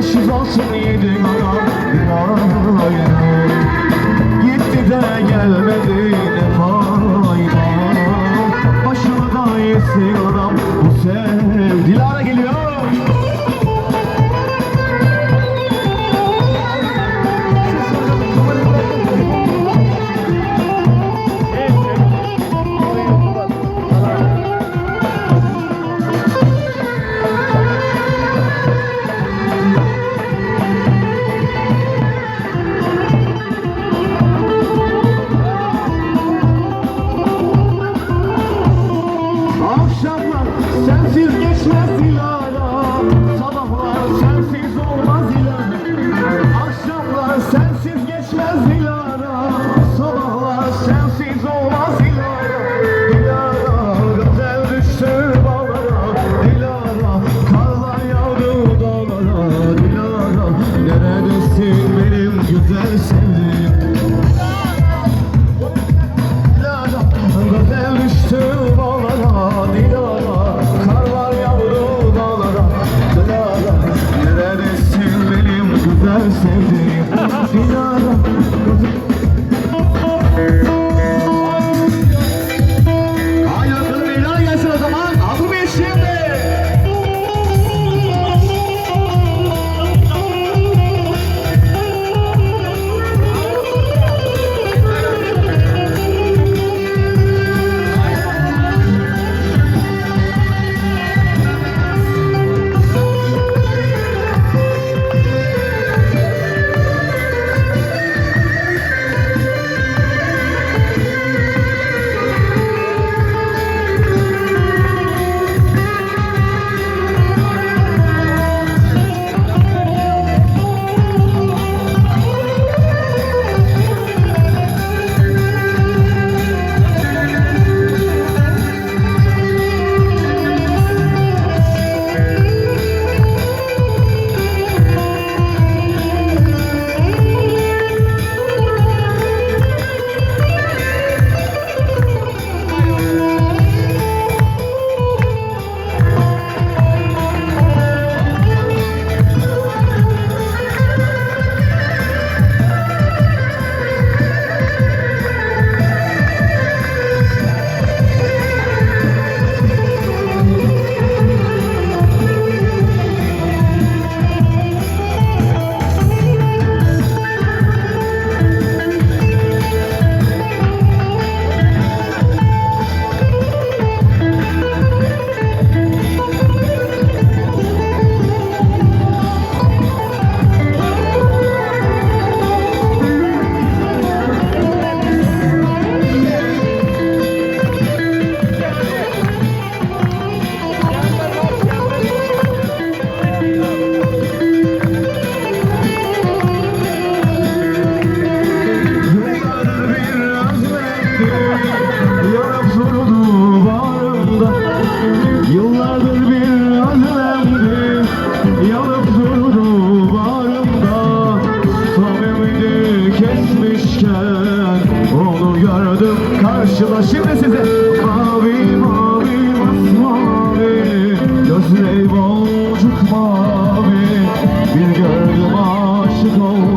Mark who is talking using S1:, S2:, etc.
S1: 500 olsun yedim anam Gitti de gelmedi ne fayda? Başını da yesin. sevdiğim Dinaram gururu varımda Samimini kesmişken onu gördüm karşıla Şimdi size mavi mavi masmavi Gözlerim olcuk mavi. Bir gördüm aşık oldum.